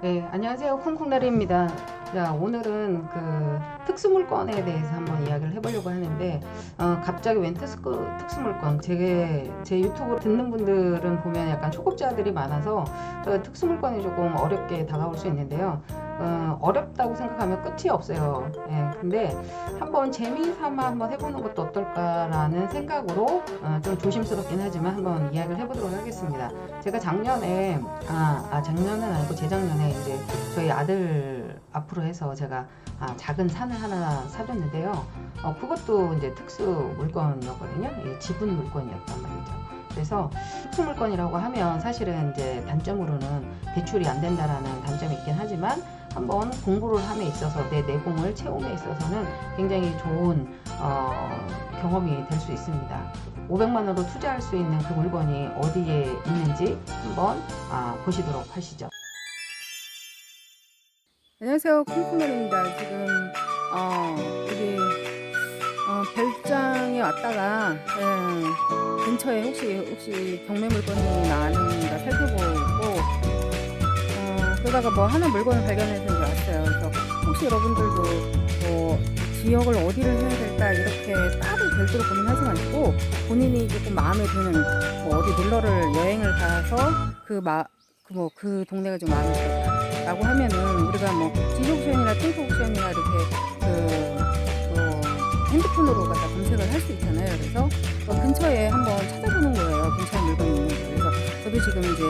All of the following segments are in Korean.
네, 안녕하세요. 쿵쿵나리입니다. 자, 오늘은 그 특수물건에 대해서 한번 이야기를 해보려고 하는데, 어, 갑자기 웬 특수, 특수물건? 제, 제 유튜브 듣는 분들은 보면 약간 초급자들이 많아서 그 특수물건이 조금 어렵게 다가올 수 있는데요. 어, 어렵다고 생각하면 끝이 없어요. 예, 근데 한번 재미삼아 한번 해보는 것도 어떨까라는 생각으로 어, 좀 조심스럽긴 하지만 한번 이야기를 해보도록 하겠습니다. 제가 작년에 아, 아 작년은 아니고 재작년에 이제 저희 아들 앞으로 해서 제가 아, 작은 산을 하나 사줬는데요. 어, 그것도 이제 특수 물건이었거든요. 이 지분 물건이었단 말이죠. 그래서 특수 물건이라고 하면 사실은 이제 단점으로는 대출이 안 된다라는 단점이 있긴 하지만 한번 공부를 함에 있어서 내 내공을 채움에 있어서는 굉장히 좋은 어, 경험이 될 수 있습니다. 500만 원으로 투자할 수 있는 그 물건이 어디에 있는지 한번 아, 보시도록 하시죠. 안녕하세요. 콩콩멜입니다. 지금 어, 여기 어, 별장에 왔다가 예, 근처에 혹시 혹시 경매 물건이 나는가 살펴보고 어, 그러다가 뭐 하나 물건을 발견해서 이제 왔어요. 그래서 혹시 여러분들도 뭐 지역을 어디를 해야 될까 이렇게 따로 별도로 고민하지 마시고 본인이 조금 마음에 드는 뭐 어디 놀러를 여행을 가서 그 마 그 뭐 그 동네가 좀 마음에 들었다. 라고 하면은 우리가 뭐 지속옵션이나 탱크 옵션이나 이렇게 그 뭐 핸드폰으로 갖다 검색을 할 수 있잖아요. 그래서 어, 근처에 한번 찾아보는 거예요. 근처에 물건이 있는 거. 그래서 저도 지금 이제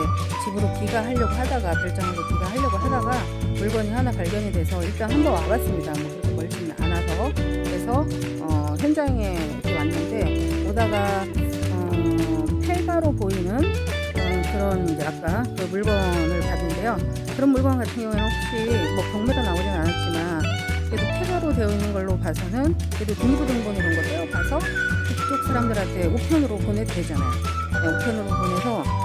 집으로 귀가하려고 하다가 별장으로 귀가하려고 하다가 물건이 하나 발견이 돼서 일단 한번 와봤습니다. 뭐 그렇게 멀지는 않아서 그래서 어, 현장에 왔는데 오다가 어, 폐가로 보이는 어, 그런 이제 아까 그 물건을 봤는데요. 그런 물건 같은 경우에는 혹시 뭐 경매가 나오진 않았지만 그래도 폐가로 되어 있는 걸로 봐서는 그래도 등기부등본 이런 거 떼어봐서 그쪽 사람들한테 우편으로 보내도 되잖아요. 네, 우편으로 보내서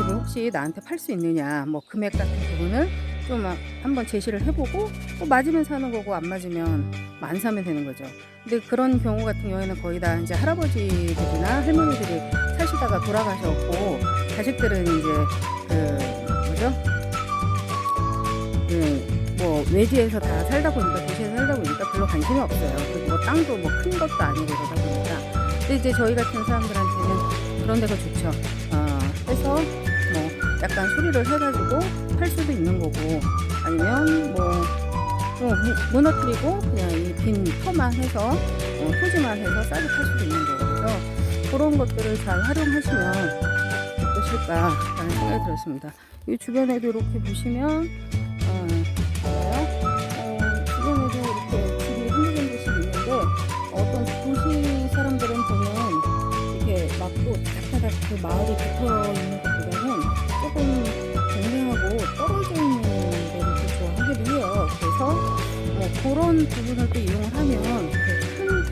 집을 혹시 나한테 팔 수 있느냐 뭐 금액 같은 부분을 좀 아- 한번 제시를 해보고 뭐 맞으면 사는 거고 안 맞으면 뭐안 사면 되는 거죠. 근데 그런 경우 같은 경우에는 거의 다 이제 할아버지들이나 할머니들이 사시다가 돌아가셨고 자식들은 이제 그 뭐죠? 그, 뭐, 외지에서 다 살다 보니까, 도시에서 살다 보니까 별로 관심이 없어요. 그리고 뭐 땅도 뭐 큰 것도 아니고 그러다 보니까. 근데 이제 저희 같은 사람들한테는 그런 데가 좋죠. 어, 뭐, 약간 수리를 해가지고 팔 수도 있는 거고, 아니면 뭐, 뭐 무- 무너뜨리고 그냥 이 빈 터만 해서, 어, 토지만 해서 싸게 팔 수도 있는. 그래서 그런 것들을 잘 활용하시면 어떠실까라는 생각이 들었습니다. 이 주변에도 이렇게 보시면 어. 어, 주변에도 이렇게 집이 한두 군데씩 있는데 어떤 도시 사람들은 보면 이렇게 막고 다닥다닥 그 마을이 붙어 있는 조금 동네하고 떨어져 있는 데를 더 좋아하기도 해요. 그래서 뭐 그런 부분을 또 이용을 하면 큰,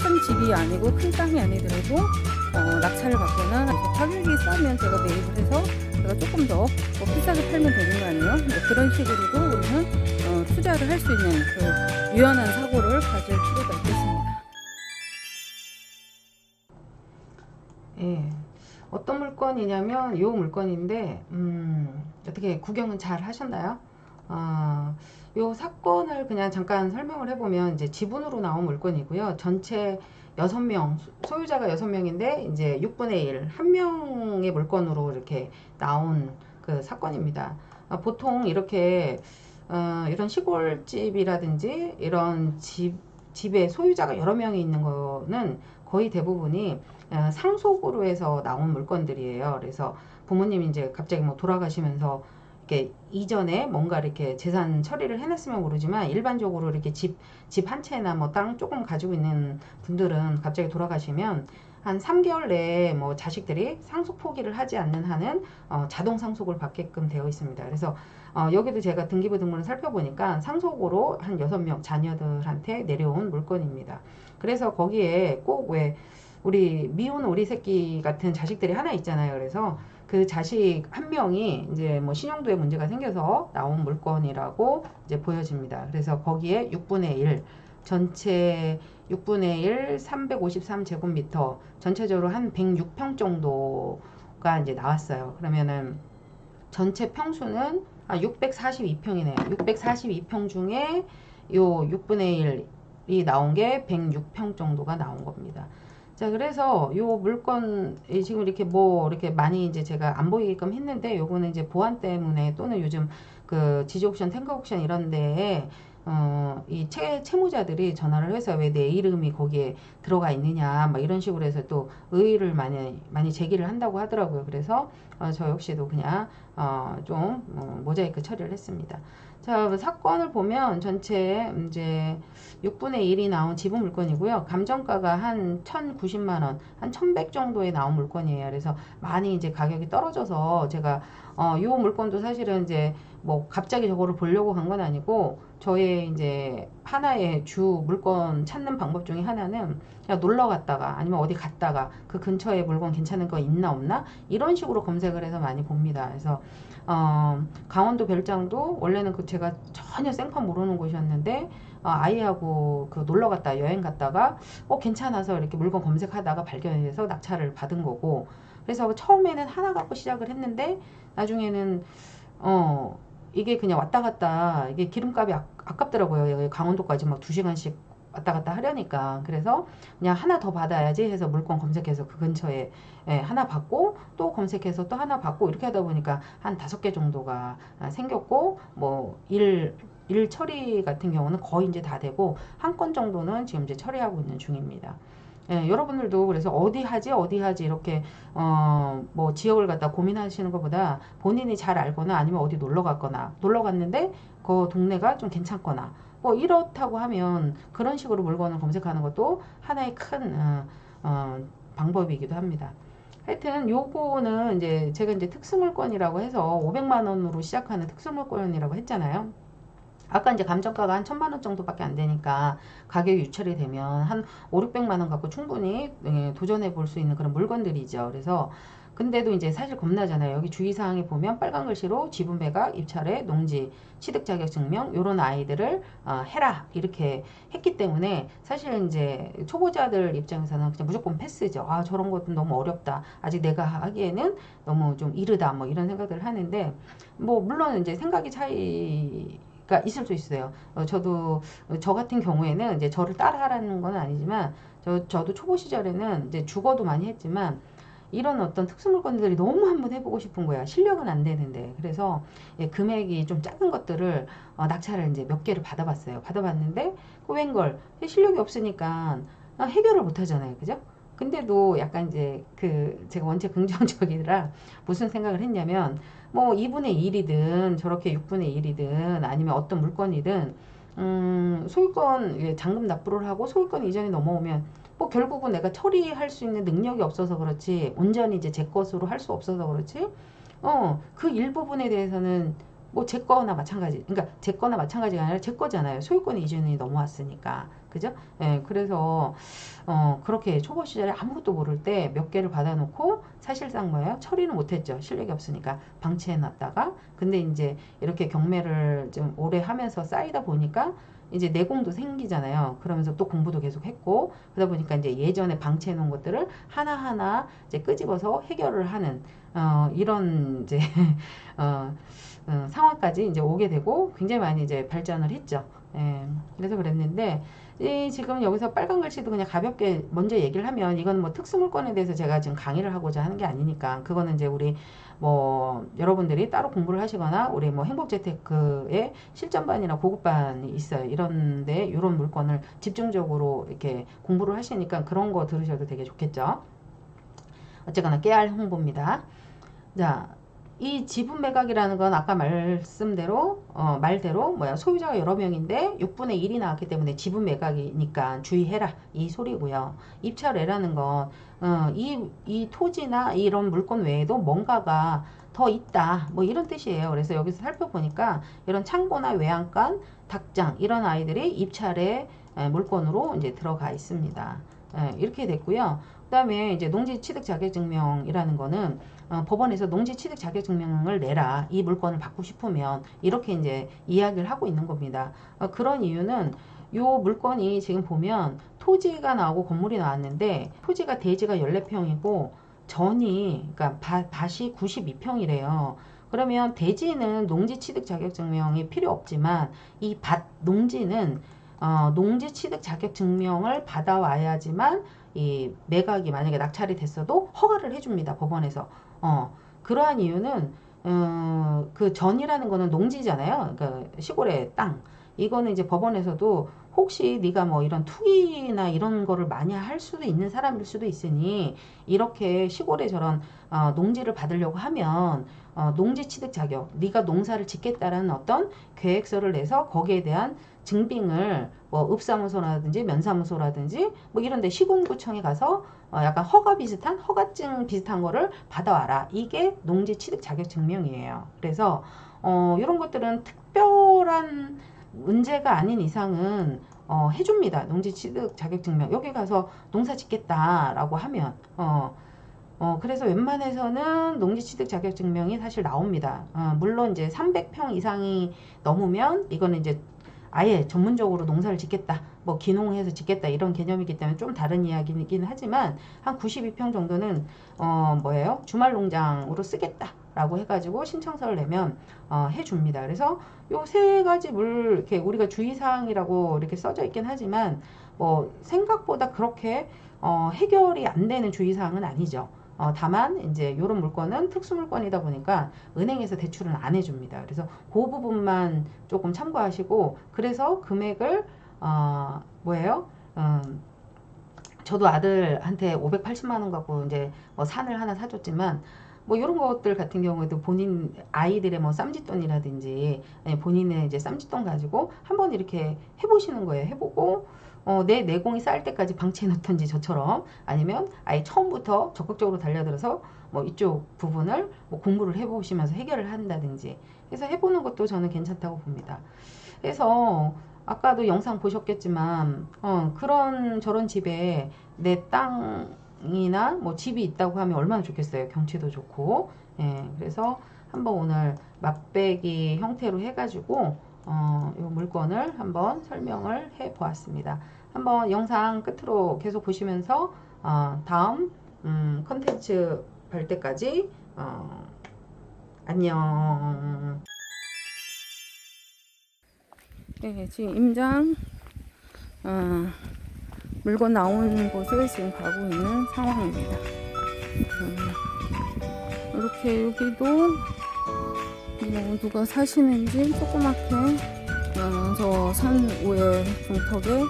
큰 집이 아니고 큰 땅이 아니더라도 어, 낙찰을 받거나 가격이 싸면 제가 매입을 해서 제가 조금 더 뭐 비싸게 팔면 되는 거 아니에요? 뭐 그런 식으로도 우리는 어, 투자를 할 수 있는 그 유연한 사고를 가질 필요가 있겠습니다. 어떤 물건이냐면 이 물건인데 음, 어떻게 구경은 잘 하셨나요? 아, 요 사건을 그냥 잠깐 설명을 해보면 이제 지분으로 나온 물건이고요. 전체 6명, 소유자가 6명인데 이제 6분의 1, 한 명의 물건으로 이렇게 나온 그 사건입니다. 아, 보통 이렇게 어, 이런 시골집이라든지 이런 집, 집에 소유자가 여러 명이 있는 거는 거의 대부분이 어, 상속으로 해서 나온 물건들이에요. 그래서 부모님이 이제 갑자기 뭐 돌아가시면서 이렇게 이전에 뭔가 이렇게 재산 처리를 해놨으면 모르지만 일반적으로 이렇게 집, 집 한 채나 뭐 땅 조금 가지고 있는 분들은 갑자기 돌아가시면 한 3개월 내에 뭐 자식들이 상속 포기를 하지 않는 한은 어, 자동 상속을 받게끔 되어 있습니다. 그래서 어, 여기도 제가 등기부 등본을 살펴보니까 상속으로 한 6명 자녀들한테 내려온 물건입니다. 그래서 거기에 꼭 왜 우리 미운 오리 새끼 같은 자식들이 하나 있잖아요. 그래서 그 자식 한 명이 이제 뭐 신용도에 문제가 생겨서 나온 물건이라고 이제 보여집니다. 그래서 거기에 6분의 1 전체 6분의 1, 353제곱미터, 전체적으로 한 106평 정도가 이제 나왔어요. 그러면은 전체 평수는 아, 642평이네요. 642평 중에 요 6분의 1이 나온 게 106평 정도가 나온 겁니다. 자, 그래서 요 물건 이 지금 이렇게 뭐 이렇게 많이 이제 제가 안 보이게끔 했는데 요거는 이제 보안 때문에 또는 요즘 그 지지 옥션, 탱커 옥션 이런 데에 어, 이 채, 채무자들이 전화를 해서 왜 내 이름이 거기에 들어가 있느냐, 막 이런 식으로 해서 또 의의를 많이, 많이 제기를 한다고 하더라고요. 그래서 어, 저 역시도 그냥 어, 좀 어, 모자이크 처리를 했습니다. 자, 사건을 보면 전체 이제 6분의 1이 나온 지분 물건이고요. 감정가가 한 1,090만 원, 한 1,100 정도에 나온 물건이에요. 그래서 많이 이제 가격이 떨어져서 제가 어, 요 물건도 사실은 이제 뭐 갑자기 저거를 보려고 간 건 아니고 저의 이제 하나의 주 물건 찾는 방법 중에 하나는 그냥 놀러 갔다가 아니면 어디 갔다가 그 근처에 물건 괜찮은 거 있나 없나 이런 식으로 검색을 해서 많이 봅니다. 그래서 어, 강원도 별장도 원래는 그 제가 전혀 생판 모르는 곳이었는데 어, 아이하고 그 놀러 갔다 여행 갔다가 어 괜찮아서 이렇게 물건 검색하다가 발견해서 낙찰을 받은 거고 그래서 처음에는 하나 갖고 시작을 했는데 나중에는 어 이게 그냥 왔다 갔다 이게 기름값이 아, 아깝더라고요. 여기 강원도까지 막 두 시간씩 왔다 갔다 하려니까 그래서 그냥 하나 더 받아야지 해서 물건 검색해서 그 근처에 예, 하나 받고 또 검색해서 또 하나 받고 이렇게 하다 보니까 한 다섯 개 정도가 아, 생겼고 뭐일 일 처리 같은 경우는 거의 이제 다 되고 한 건 정도는 지금 이제 처리하고 있는 중입니다. 예, 여러분들도 그래서 어디 하지 어디 하지 이렇게 어 뭐 지역을 갖다 고민하시는 것보다 본인이 잘 알거나 아니면 어디 놀러 갔거나 놀러 갔는데 그 동네가 좀 괜찮거나 뭐 이렇다고 하면 그런 식으로 물건을 검색하는 것도 하나의 큰 어, 어, 방법이기도 합니다. 하여튼 요거는 이제 제가 이제 특수물건이라고 해서 500만 원으로 시작하는 특수물건이라고 했잖아요. 아까 이제 감정가가 한 천만 원 정도밖에 안 되니까 가격이 유찰이 되면 한 5, 600만 원 갖고 충분히 예, 도전해 볼 수 있는 그런 물건들이죠. 그래서 근데도 이제 사실 겁나잖아요. 여기 주의사항에 보면 빨간 글씨로 지분 매각, 입찰에 농지, 취득 자격 증명 요런 아이들을 어, 해라 이렇게 했기 때문에 사실 이제 초보자들 입장에서는 그냥 무조건 패스죠. 아 저런 것도 너무 어렵다. 아직 내가 하기에는 너무 좀 이르다. 뭐 이런 생각들을 하는데 뭐 물론 이제 생각이 차이 가 있을 수 있어요. 어, 저도 저 같은 경우에는 이제 저를 따라하라는 건 아니지만 저 저도 초보 시절에는 이제 죽어도 많이 했지만 이런 어떤 특수 물건들이 너무 한번 해보고 싶은 거야. 실력은 안 되는데. 그래서 예, 금액이 좀 작은 것들을 어, 낙찰을 이제 몇 개를 받아봤어요. 받아봤는데 그 웬걸 실력이 없으니까 어, 해결을 못 하잖아요. 그죠? 근데도 약간 이제 그 제가 원체 긍정적이라 무슨 생각을 했냐면 뭐 2분의 1이든 저렇게 6분의 1이든 아니면 어떤 물건이든 음, 소유권 예, 잔금 납부를 하고 소유권 이전이 넘어오면 뭐 결국은 내가 처리할 수 있는 능력이 없어서 그렇지 온전히 이제 제 것으로 할 수 없어서 그렇지 어 그 일부분에 대해서는 뭐 제 거나 마찬가지 그러니까 제 거나 마찬가지가 아니라 제 거잖아요. 소유권 이전이 넘어왔으니까. 그죠? 예 그래서 어 그렇게 초보 시절에 아무것도 모를 때 몇 개를 받아놓고 사실상 뭐예요? 처리는 못했죠. 실력이 없으니까. 방치해 놨다가. 근데 이제 이렇게 경매를 좀 오래 하면서 쌓이다 보니까 이제 내공도 생기잖아요. 그러면서 또 공부도 계속 했고 그러다 보니까 이제 예전에 방치해 놓은 것들을 하나하나 이제 끄집어서 해결을 하는 어 이런 이제 어, 어 상황까지 이제 오게 되고 굉장히 많이 이제 발전을 했죠. 예. 그래서 그랬는데 이 지금 여기서 빨간 글씨도 그냥 가볍게 먼저 얘기를 하면 이건 뭐 특수물건에 대해서 제가 지금 강의를 하고자 하는 게 아니니까 그거는 이제 우리 뭐 여러분들이 따로 공부를 하시거나 우리 뭐 행복재테크의 실전반이나 고급반이 있어요. 이런데 이런 물건을 집중적으로 이렇게 공부를 하시니까 그런 거 들으셔도 되게 좋겠죠. 어쨌거나 깨알 홍보입니다. 자, 이 지분 매각이라는 건 아까 말씀대로 어, 말대로 뭐야 소유자가 여러 명인데 6분의 1이 나왔기 때문에 지분 매각이니까 주의해라 이 소리고요. 입찰애라는 건 어, 이, 이 토지나 이런 물건 외에도 뭔가가 더 있다 뭐 이런 뜻이에요. 그래서 여기서 살펴보니까 이런 창고나 외양간, 닭장 이런 아이들이 입찰의 물건으로 이제 들어가 있습니다. 예, 이렇게 됐고요. 그 다음에 이제 농지 취득 자격증명이라는 거는 어, 법원에서 농지 취득 자격증명을 내라 이 물건을 받고 싶으면 이렇게 이제 이야기를 하고 있는 겁니다. 어, 그런 이유는 요 물건이 지금 보면 토지가 나오고 건물이 나왔는데 토지가 대지가 14평이고 전이 그러니까 밭, 밭이 92평이래요. 그러면 대지는 농지 취득 자격 증명이 필요 없지만 이 밭 농지는 어, 농지 취득 자격 증명을 받아와야지만 이 매각이 만약에 낙찰이 됐어도 허가를 해줍니다 법원에서. 어, 그러한 이유는 어, 그 전이라는 거는 농지잖아요. 그러니까 시골의 땅. 이거는 이제 법원에서도 혹시 네가 뭐 이런 투기나 이런 거를 많이 할 수도 있는 사람일 수도 있으니 이렇게 시골에 저런 어, 농지를 받으려고 하면 어, 농지 취득 자격, 네가 농사를 짓겠다라는 어떤 계획서를 내서 거기에 대한 증빙을 뭐 읍사무소라든지 면사무소라든지 뭐 이런데 시군구청에 가서 어, 약간 허가 비슷한 허가증 비슷한 거를 받아와라. 이게 농지 취득 자격 증명이에요. 그래서 어, 이런 것들은 특별한 문제가 아닌 이상은 어, 해줍니다. 농지 취득 자격 증명. 여기 가서 농사 짓겠다 라고 하면 어, 어, 그래서 웬만해서는 농지 취득 자격 증명이 사실 나옵니다. 어, 물론 이제 300평 이상이 넘으면 이거는 이제 아예 전문적으로 농사를 짓겠다, 뭐 기농해서 짓겠다 이런 개념이기 때문에 좀 다른 이야기이긴 하지만 한 92평 정도는 어 뭐예요? 주말 농장으로 쓰겠다 라고 해가지고 신청서를 내면 어 해줍니다. 그래서 요 세 가지 물 이렇게 우리가 주의사항이라고 이렇게 써져 있긴 하지만 뭐 생각보다 그렇게 어 해결이 안 되는 주의사항은 아니죠. 어, 다만 이제 이런 물건은 특수 물건이다 보니까 은행에서 대출은 안 해줍니다. 그래서 그 부분만 조금 참고하시고 그래서 금액을 어, 뭐예요? 음, 저도 아들한테 580만 원 갖고 이제 뭐 산을 하나 사줬지만 뭐 이런 것들 같은 경우에도 본인 아이들의 뭐 쌈짓돈이라든지 본인의 이제 쌈짓돈 가지고 한번 이렇게 해보시는 거예요. 해보고 어, 내 내공이 쌓일 때까지 방치해 놓던지 저처럼 아니면 아예 처음부터 적극적으로 달려들어서 뭐 이쪽 부분을 뭐 공부를 해보시면서 해결을 한다든지 해서 해보는 것도 저는 괜찮다고 봅니다. 그래서 아까도 영상 보셨겠지만 어, 그런 저런 집에 내 땅이나 뭐 집이 있다고 하면 얼마나 좋겠어요. 경치도 좋고 예, 그래서 한번 오늘 맛배기 형태로 해가지고 어, 이 물건을 한번 설명을 해 보았습니다. 한번 영상 끝으로 계속 보시면서 어, 다음 음, 컨텐츠 볼 때까지 어, 안녕. 네, 지금 임장 어, 물건 나오는 곳에 지금 가고 있는 상황입니다. 음, 이렇게 여기도 뭐 누가 사시는지 조그맣게 어, 저산 위에 중턱에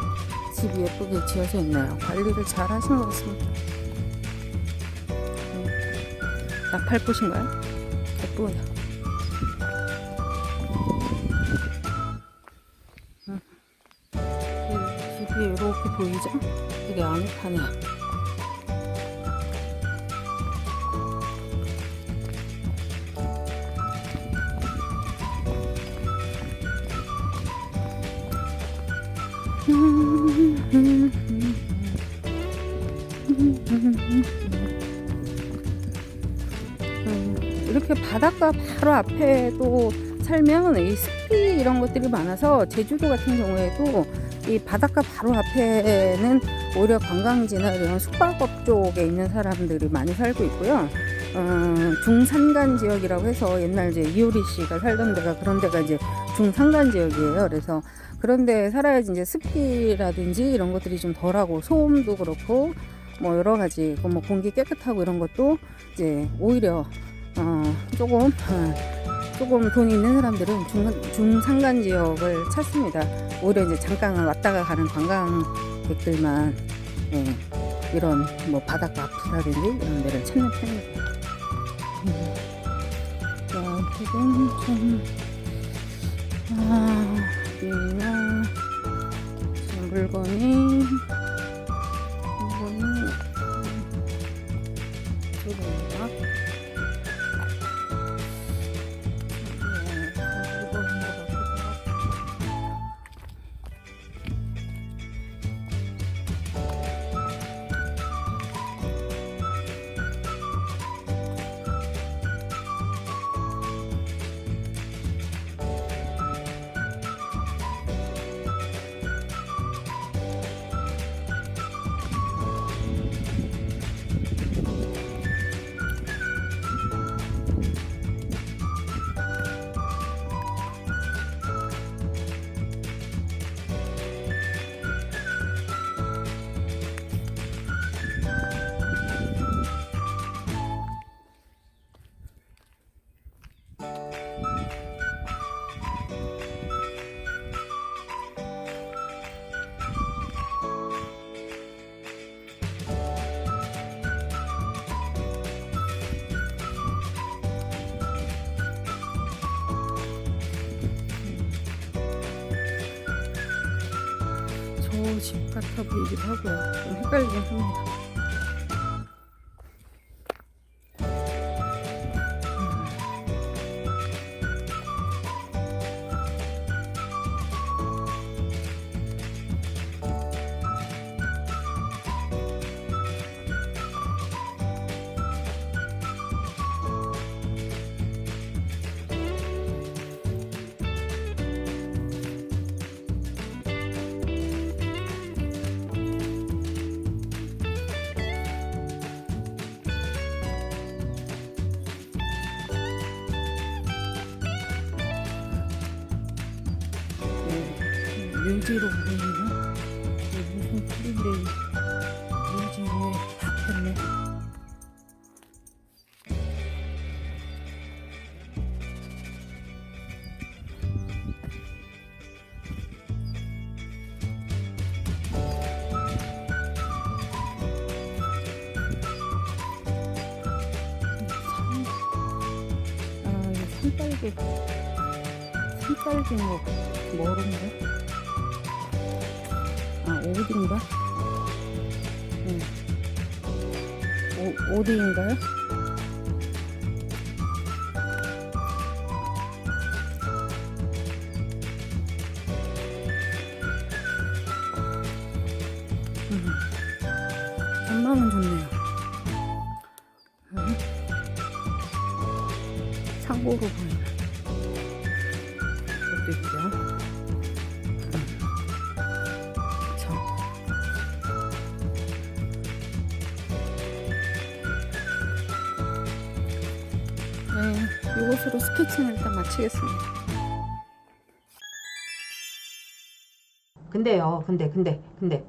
집이 예쁘게 지어져 있네요. 관리를 잘 하신 것 같습니다. 음, 나팔꽃인가요? 예쁘네요. 이 집이 이렇게 보이죠? 되게 아늑하네요. 바닷가 바로 앞에도 살면 이 습기 이런 것들이 많아서 제주도 같은 경우에도 이 바닷가 바로 앞에는 오히려 관광지나 이런 숙박업 쪽에 있는 사람들이 많이 살고 있고요. 어, 중산간 지역이라고 해서 옛날 이제 이효리 씨가 살던 데가 그런 데가 이제 중산간 지역이에요. 그래서 그런 데 살아야지 이제 습기라든지 이런 것들이 좀 덜하고 소음도 그렇고 뭐 여러 가지 그뭐 공기 깨끗하고 이런 것도 이제 오히려 어, 조금 어, 조금 돈이 있는 사람들은 중, 중산간 지역을 찾습니다. 오히려 이제 잠깐 왔다가 가는 관광객들만 예, 이런 뭐 바닷가 앞이라든지 이런 데를 찾는 편입니다. 음. 자, 지금 좀 아, 물건이 물건이 너무 집 같아 보이기도 하고요. 좀 헷갈리긴 합니다. 보이네요. 이게 무슨 풀인데. 아, 이 산딸기, 산딸기 뭐, 뭐른데? 오, 오디인가요? 음. 전망은 좋네요. 음. 상고로 보이네. 이것도 있고요. 이것으로 스케치는 일단 마치겠습니다. 근데요, 근데, 근데, 근데,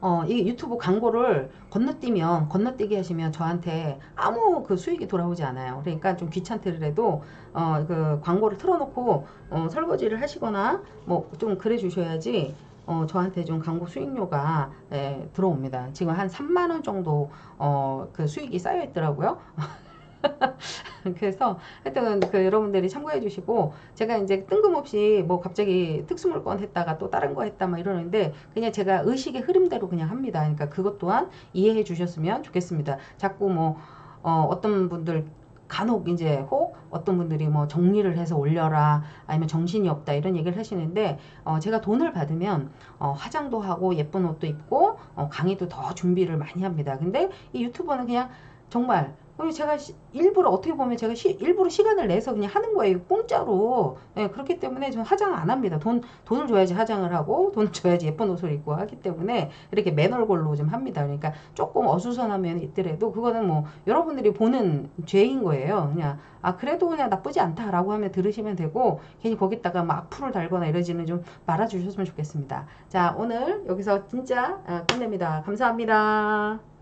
어, 이 유튜브 광고를 건너뛰면, 건너뛰기 하시면 저한테 아무 그 수익이 돌아오지 않아요. 그러니까 좀 귀찮더라도, 어, 그 광고를 틀어놓고, 어, 설거지를 하시거나, 뭐, 좀 그래 주셔야지, 어, 저한테 좀 광고 수익료가, 예, 들어옵니다. 지금 한 3만원 정도, 어, 그 수익이 쌓여 있더라고요. 그래서 하여튼 그 여러분들이 참고해 주시고 제가 이제 뜬금없이 뭐 갑자기 특수물건 했다가 또 다른 거 했다 막 이러는데 그냥 제가 의식의 흐름대로 그냥 합니다. 그러니까 그것 또한 이해해 주셨으면 좋겠습니다. 자꾸 뭐 어, 어떤 분들 간혹 이제 혹 어떤 분들이 뭐 정리를 해서 올려라 아니면 정신이 없다 이런 얘기를 하시는데 어, 제가 돈을 받으면 어, 화장도 하고 예쁜 옷도 입고 어, 강의도 더 준비를 많이 합니다. 근데 이 유튜버는 그냥 정말 어, 제가 시- 일부러 어떻게 보면 제가 시- 일부러 시간을 내서 그냥 하는 거예요. 공짜로. 예, 그렇기 때문에 저는 화장 안 합니다. 돈, 돈을 줘야지 화장을 하고, 돈을 줘야지 예쁜 옷을 입고 하기 때문에 이렇게 맨 얼굴로 좀 합니다. 그러니까 조금 어수선한 면이 있더라도 그거는 뭐 여러분들이 보는 죄인 거예요. 그냥, 아, 그래도 그냥 나쁘지 않다라고 하면 들으시면 되고, 괜히 거기다가 막 악플을 달거나 이러지는 좀 말아주셨으면 좋겠습니다. 자, 오늘 여기서 진짜 아, 끝냅니다. 감사합니다.